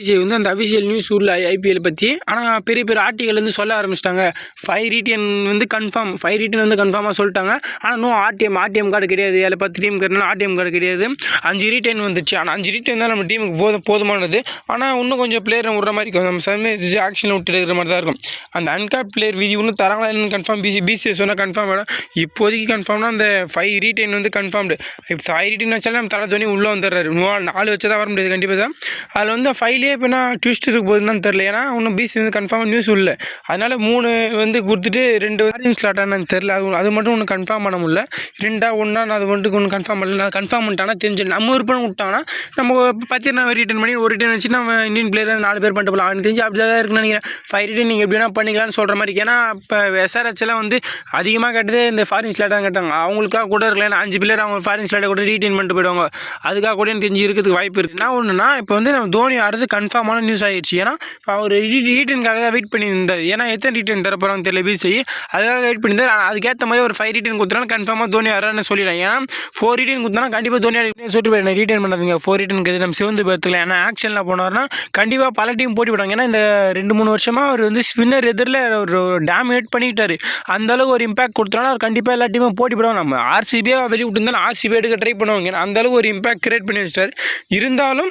விஜய் வந்து அந்த official news உள்ள ஐபிஎல் பற்றி ஆனால் பெரிய பெரிய ஆர்டிகள் வந்து சொல்ல ஆரம்பிச்சிட்டாங்க. ஃபைவ் ரீட்டியன் வந்து கன்ஃபார்ம் ஃபைவ் ரீட்டியன் வந்து கன்ஃபார்மாக சொல்லிட்டாங்க. ஆனால் நோ ஆர்டிஎம் ஆர்டிஎம் கார்டு கிடையாது. அதில் பத்து டீம் இருக்கிறனால ஆர்டிஎம் கார்டு கிடையாது. அஞ்சு ரீட்டன் வந்துச்சு. ஆனால் அஞ்சு ரீட்டன் தான் நம்ம டீமுக்கு போதும் போதுமானது. ஆனால் இன்னும் கொஞ்சம் பிளேயரை விட்ற மாதிரி இருக்கும். நம்ம சமே ஆக்ஷனில் விட்டு இருக்கிற மாதிரி தான் இருக்கும். அந்த அன்கார்ட் பிளேயர் விதி இன்னும் தராங்களா என்னன்னு கன்ஃபார்ம் பிசி பிசிஎஸ் சொன்னால் கன்ஃபார்ம் வேணும். இப்போதைக்கு கன்ஃபார்ம்னா அந்த ஃபைவ் ரீட்டைன் வந்து கன்ஃபார்ம்டு இப்போ ஃபைவ் ரீட்டைன் வச்சாலும் நம்ம தலை தோனி உள்ளே வந்துடுறாரு. நாலு வச்சு தான் வர முடியாது. கண்டிப்பாக தான். அதில் வந்து ஃபைவ்லேயே இப்போ என்ன ட்விஸ்ட் இருக்க போகுதுன்னு தெரில ஏன்னா இன்னும் பிசி வந்து கன்ஃபார்மாக நியூஸ் இல்லை அதனால் மூணு வந்து கொடுத்துட்டு ரெண்டு ஆரஞ்ச் ஸ்லாட் என்னன்னு தெரில அது அது மட்டும் ஒன்று கன்ஃபார்ம் பண்ண முடியல. ரெண்டா ஒன்றா நான் அது மட்டும் ஒன்று கன்ஃபார்ம் பண்ணல. நான் கன்ஃபார்ம் பண்ணிட்டானா தெரிஞ்சு நம்ம விருப்பம் விட்டாங்கன்னா நம்ம பத்து நான் ரிட்டர்ன் பண்ணி ஒரு ரிட்டர்ன் வச்சு நம்ம இந்தியன் பிளேயர் நாலு பேர் பண்ணிட்டு போகலாம் அவனுக்கு தெரிஞ்சு அப்படி தான் இருக்குன்னு நினைக்கிறேன். ஃபைவ் ரிட்டர்ன் நீங்கள் எப்படி வேணால் பண்ணிக்கலாம்னு சொல்கிற மாதிரி ஏன்னா இப்போ SRH எல்லாம் வந்து அதிகமாக கேட்டது இந்த ஃபாரின் ஸ்லாட்டாக கேட்டாங்க. அவங்களுக்காக கூட இருக்கல ஏன்னா அஞ்சு பிளேயர் அவங்க ஃபாரின் ஸ்லாட்டை கூட ரீட்டைன் பண்ணிட்டு போயிடுவாங்க. அதுக்காக கூட எனக்கு தெரிஞ்சு இருக்கிறதுக்கு வாய்ப்பு இருக்குது என்ன ஒன்றுனா இப்போ வந்து நம்ம தோனி ஆடுறது கன்ஃபார்மான நியூஸ் ஆகிடுச்சு ஏன்னா அவர் ரீட்டனுக்காக தான் வெயிட் பண்ணியிருந்தார். ஏன்னா எத்தனை ரீட்டன் தர போகிறாங்க தெரியல பிசி அதுக்காக வெயிட் பண்ணியிருந்தார். அதுக்கேற்ற மாதிரி ஒரு ஃபைவ் ரீட்டன் கொடுத்தாலும் கன்ஃபார்மாக தோனி வரான்னு சொல்லிடலாம். ஏன்னா ஃபோர் ரீட்டன் கொடுத்தாலும் கண்டிப்பாக தோனி ஆடி சொல்லிட்டு போயிடணும் ரீட்டன் பண்ணாதீங்க. ஃபோர் ரீட்டனுக்கு நம்ம சிவந்து பேர்த்துக்கலாம் ஏன்னா ஆக்ஷனில் போனார்னா கண்டிப்பாக பல டீம் போட்டி போடுவாங்க. ஏன்னா இந்த ரெண்டு மூணு வருஷமாக அவர் வந்து ஸ்பின்னர் எதிரில் ஒரு டேம் பண்ணிக்கிட்டாரு அந்த அந்தளவுக்கு ஒரு இம்பாக்ட் கொடுத்தாலும் அவர் கண்டிப்பாக எல்லா டீமும் போட்டி போடுவாங்க. நம்ம ஆர்சிபியாக வெளியே விட்டுருந்தாலும் ஆர்சிபி எடுக்க ட்ரை பண்ணுவாங்க. அந்தளவுக்கு அந்த அளவுக்கு ஒரு இம்பாக்ட் கிரியேட் பண்ணி வச்சிட்டார். இருந்தாலும்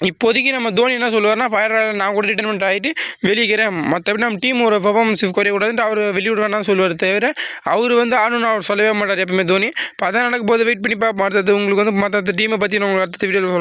இப்போதைக்கு நம்ம தோனி என்ன சொல்லுவார்னா ஃபயர் நான் கூட ரிட்டைர்மெண்ட் ஆகிட்டு வெளியேறேன் மற்றபடி நம்ம டீம் ஒரு பர்ஃபார்மன்ஸ் குறையக்கூடாதுன்ட்டு அவர் வெளியிடுவேன் சொல்லுவார் தவிர அவர் வந்து ஆடணும்னு அவர் சொல்லவே மாட்டார் எப்பவுமே தோனி. இப்போ அதான் நடக்க போது வெயிட் பண்ணி பார்ப்போம். அடுத்தது உங்களுக்கு வந்து மற்ற டீமை பற்றி நான் உங்களுக்கு அடுத்த வீடியோவில்